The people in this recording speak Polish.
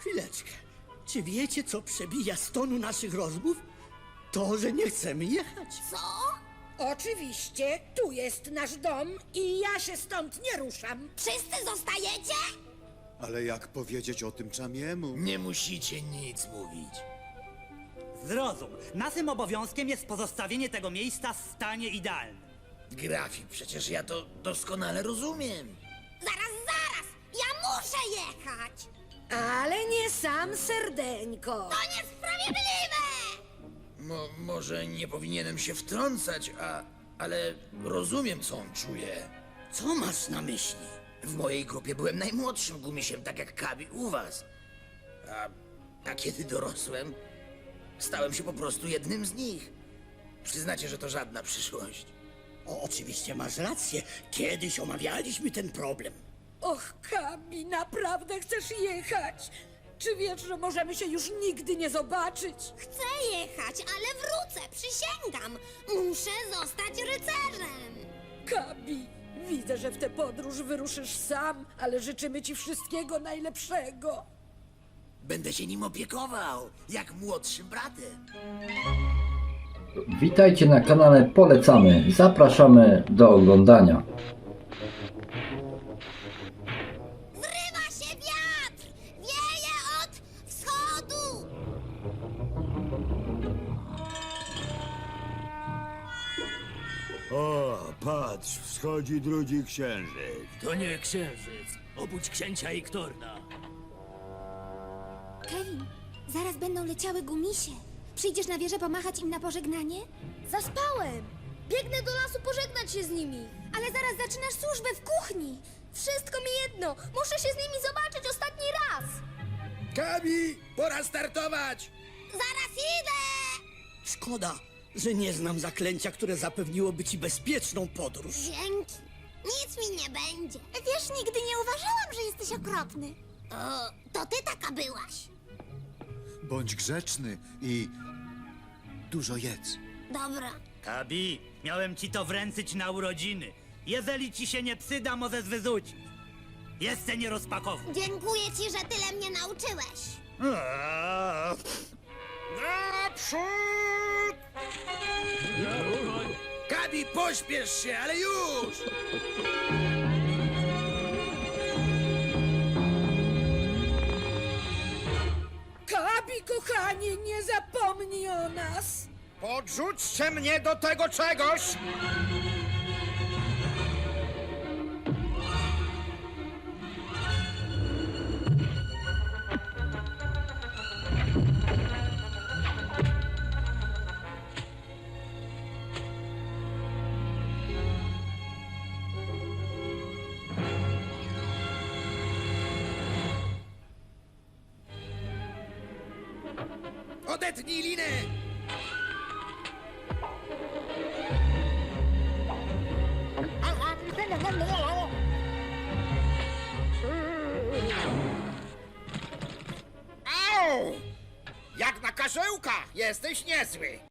Chwileczkę. Czy wiecie, co przebija z tonu naszych rozmów? To, że nie chcemy jechać. Co? Oczywiście, tu jest nasz dom i ja się stąd nie ruszam. Wszyscy zostajecie? Ale jak powiedzieć o tym czamiemu? Nie musicie nic mówić. Zrozum, naszym obowiązkiem jest pozostawienie tego miejsca w stanie idealnym. Grafik, przecież ja to doskonale rozumiem. Zaraz, zaraz! Ja muszę jechać! Ale nie sam serdeńko. To niesprawiedliwe! Mo, może nie powinienem się wtrącać, a, ale rozumiem, co on czuje. Co masz na myśli? W mojej grupie byłem najmłodszym gumisiem, tak jak Kabi u was. A, a kiedy dorosłem, stałem się po prostu jednym z nich. Przyznacie, że to żadna przyszłość. O, oczywiście masz rację. Kiedyś omawialiśmy ten problem. Och, Kabi, naprawdę chcesz jechać? Czy wiesz, że możemy się już nigdy nie zobaczyć? Chcę jechać, ale wrócę, przysięgam. Muszę zostać rycerzem. Kabi, widzę, że w tę podróż wyruszysz sam, ale życzymy ci wszystkiego najlepszego. Będę się nim opiekował, jak młodszym bratem. Witajcie na kanale Polecamy. Zapraszamy do oglądania. Zrywa się wiatr! Wieje od wschodu! O, patrz, wschodzi drugi księżyc. To nie księżyc. Obudź księcia Iktorna. Kevin, zaraz będą leciały gumisie. Przyjdziesz na wieżę pomachać im na pożegnanie? Zaspałem. Biegnę do lasu pożegnać się z nimi. Ale zaraz zaczynasz służbę w kuchni. Wszystko mi jedno. Muszę się z nimi zobaczyć ostatni raz. Kabi, pora startować! Zaraz idę! Szkoda, że nie znam zaklęcia, które zapewniłoby ci bezpieczną podróż. Dzięki. Nic mi nie będzie. Wiesz, nigdy nie uważałam, że jesteś okropny. O, to ty taka byłaś. Bądź grzeczny i dużo jedz. Dobra. Kabi, miałem ci to wręczyć na urodziny. Jeżeli ci się nie przyda, możesz wyrzucić. Jeszcze nie rozpakowuj. Dziękuję ci, że tyle mnie nauczyłeś. Kabi, pośpiesz się, ale już! Kabi, kochanie, nie zapomnij o nas. Podrzućcie mnie do tego czegoś! Odetnij linę! Karzełka! Jesteś niezły!